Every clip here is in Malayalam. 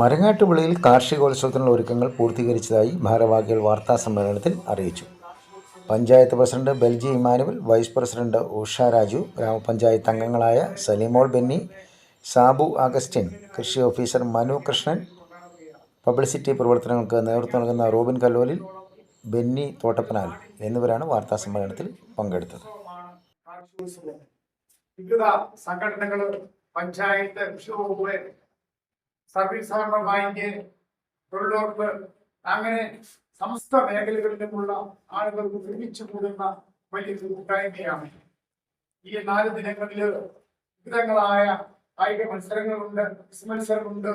മരങ്ങാട്ടുപള്ളിയിൽ കാർഷികോത്സവത്തിനുള്ള ഒരുക്കങ്ങൾ പൂർത്തീകരിച്ചതായി ഭാരവാഹികൾ വാർത്താ സമ്മേളനത്തിൽ അറിയിച്ചു. Panchayat president Belji Emmanuel vice president Usha Raju ഗ്രാമപഞ്ചായത്ത് അംഗങ്ങളായ സലിമോൾ ബെന്നി സാബു അഗസ്റ്റിൻ കൃഷി ഓഫീസർ മനു കൃഷ്ണൻ പബ്ലിസിറ്റി പ്രവർത്തനങ്ങൾക്ക് നേതൃത്വം നൽകുന്ന റോബിൻ കല്ലോലിൽ ബെന്നി തോട്ടപ്പനാൽ എന്നിവരാണ് വാർത്താ സമ്മേളനത്തിൽ പങ്കെടുത്തത്. വിവിധ സംഘടനകൾ പഞ്ചായത്ത് കൃഷി വകുപ്പ് സർവീസ് സഹകരണ ബാങ്ക് തൊഴിലുറപ്പ് അങ്ങനെ സമസ്ത മേഖലകളിലുമുള്ള ആളുകൾക്ക് ഒരുമിച്ച് കൂടുന്ന വലിയൊരു കൂട്ടായ്മയാണ്. ഈ നാല് ദിനങ്ങളിൽ വിവിധങ്ങളായ കായിക മത്സരങ്ങളുണ്ട് മത്സരമുണ്ട്.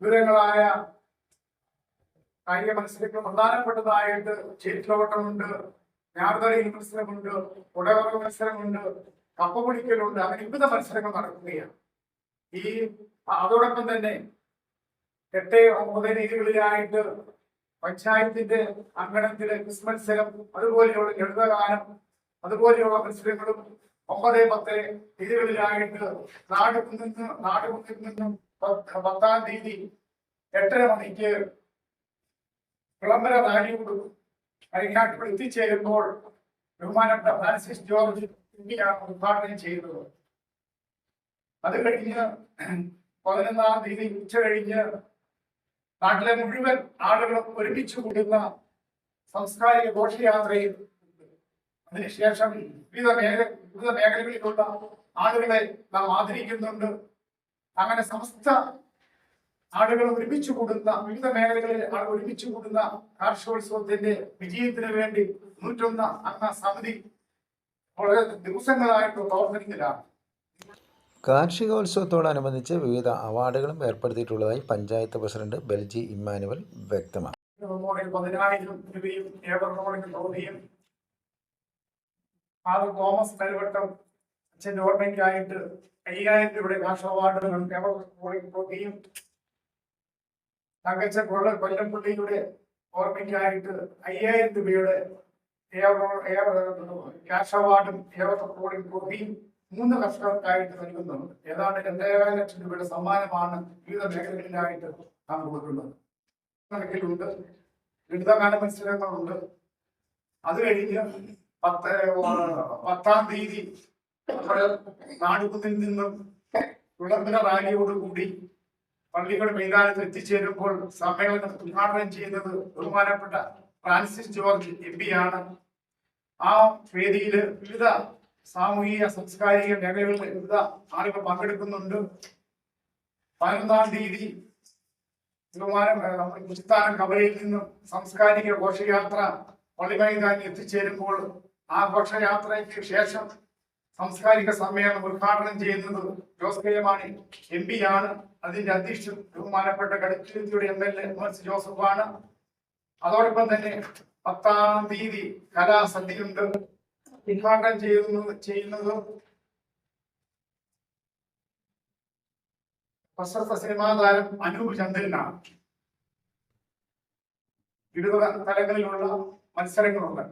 വിവിധങ്ങളായ കായിക മത്സരങ്ങൾ പ്രധാനപ്പെട്ടതായിട്ട് ചേറ്റിലോട്ടമുണ്ട് ഞാറുതളിയിൽ മത്സരമുണ്ട് കുടവറ മത്സരമുണ്ട് കപ്പ പിടിക്കലുണ്ട് അങ്ങനെ വിവിധ മത്സരങ്ങൾ നടക്കുകയാണ്. ഈ അതോടൊപ്പം തന്നെ എട്ട് ഒമ്പത് രീതികളിലായിട്ട് പഞ്ചായത്തിന്റെ അങ്കണത്തിലെ ക്രിസ്മത്സരം അതുപോലെയുള്ള ലളിതഗാനം അതുപോലെയുള്ള മത്സരങ്ങളും ഒമ്പത് പത്ത് രീതികളിലായിട്ട് നാടുകളിൽ നിന്ന് നാടുകളിൽ നിന്നും പത്ത് തീയതി എട്ടര മണിക്ക് വിളംബര റാലിയോട് അരിഞ്ഞാട്ടിൽ എത്തിച്ചേരുമ്പോൾ ബഹുമാനപ്പെട്ട ഫ്രാൻസിസ് ജോർജ് ഉദ്ഘാടനം ചെയ്തത്. അത് കഴിഞ്ഞ് പതിനൊന്നാം തീയതി ഉച്ച കഴിഞ്ഞ് നാട്ടിലെ മുഴുവൻ ആളുകളും ഒരുമിച്ച് കൂടുന്ന സാംസ്കാരിക ഘോഷയാത്രയിൽ അതിനുശേഷം വിവിധ മേഖല വിവിധ മേഖലകളിലുള്ള ആളുകളെ നാം ആദരിക്കുന്നുണ്ട്. അങ്ങനെ സമസ്ത ആളുകൾ ഒരുമിച്ച് കൂടുന്ന വിവിധ മേഖലകളിൽ ആളുകൾ ഒരുമിച്ച് കൂടുന്ന കാർഷികോത്സവത്തിന്റെ വിജയത്തിന് വേണ്ടി നൂറ്റൊന്ന് അംഗ സമിതി വളരെ ദിവസങ്ങളായിട്ട് പ്രവർത്തനത്തിലാണ്. കാർഷികോത്സവത്തോടനുബന്ധിച്ച് വിവിധ അവാർഡുകളും ഏർപ്പെടുത്തിയിട്ടുള്ളതായി പഞ്ചായത്ത് പ്രസിഡന്റ് ബെൽജി ഇമ്മാനുവൽ വ്യക്തമാക്കി. പതിനായിരം രൂപയും ട്രോഫിയും ഫാദർ തോമസ് കരുവട്ടം അച്ഛന്റെ ഓർമ്മയ്ക്കായിട്ട് അയ്യായിരം രൂപയുടെ കാർഷിക റോഡിന് ട്രോഫിയും തങ്കച്ച കൊള്ള കൊല്ലംപള്ളിയുടെ ഓർമ്മയ്ക്കായിട്ട് അയ്യായിരം രൂപയുടെ കാർഷിക അവാർഡും ഏവർ റോഡിന് ട്രോഫിയും മൂന്ന് കർഷകർക്കായിട്ട് നൽകുന്നുണ്ട് ഏതാണ്ട് രണ്ടേകാല ലക്ഷം രൂപയുടെ സമ്മാനമാണ് വിവിധ മേഖലകളിലായിട്ട് നാം കൊടുക്കുന്നത് കണക്കിലുണ്ട്. ലളിതഗാന മത്സരങ്ങളുണ്ട്. അത് കഴിഞ്ഞ് പത്ത് പത്താം തീയതി നാടുകുന്നിൽ നിന്നും റാലിയോട് റാലിയോടുകൂടി പള്ളികളുടെ മൈതാനത്ത് എത്തിച്ചേരുമ്പോൾ സമ്മേളനം ഉദ്ഘാടനം ചെയ്യുന്നത് ബഹുമാനപ്പെട്ട ഫ്രാൻസിസ് ജോർജ് എം ആണ്. ആ വേദിയിൽ വിവിധ സാമൂഹിക സാംസ്കാരിക മേഖലകളിൽ വിവിധ ആളുകൾ പങ്കെടുക്കുന്നുണ്ട്. പതിനൊന്നാം തീയതി നമ്മുടെ കുച്ചിത്താനം കവലയിൽ നിന്നും സാംസ്കാരിക ഘോഷയാത്ര പള്ളിമൈതാനിൽ എത്തിച്ചേരുമ്പോൾ ആ ഘോഷയാത്രയ്ക്ക് ശേഷം സാംസ്കാരിക സമ്മേളനം ഉദ്ഘാടനം ചെയ്യുന്നത് Jose K Mani M P ആണ്. അതിന്റെ അധ്യക്ഷൻ ബഹുമാനപ്പെട്ട കടുത്തിയുടെ എം എൽ എ എം ജോസഫാണ്. അതോടൊപ്പം തന്നെ പത്താം തീയതി കലാസന്ധ്യയുണ്ട് ഉദ്ഘാടനം ചെയ്യുന്നത് ചെയ്യുന്നത് പ്രശസ്ത സിനിമാ താരം അനൂപ് ചന്ദ്രനാണ് വിവിധ തലങ്ങളിലുള്ള മത്സരങ്ങളുണ്ട്.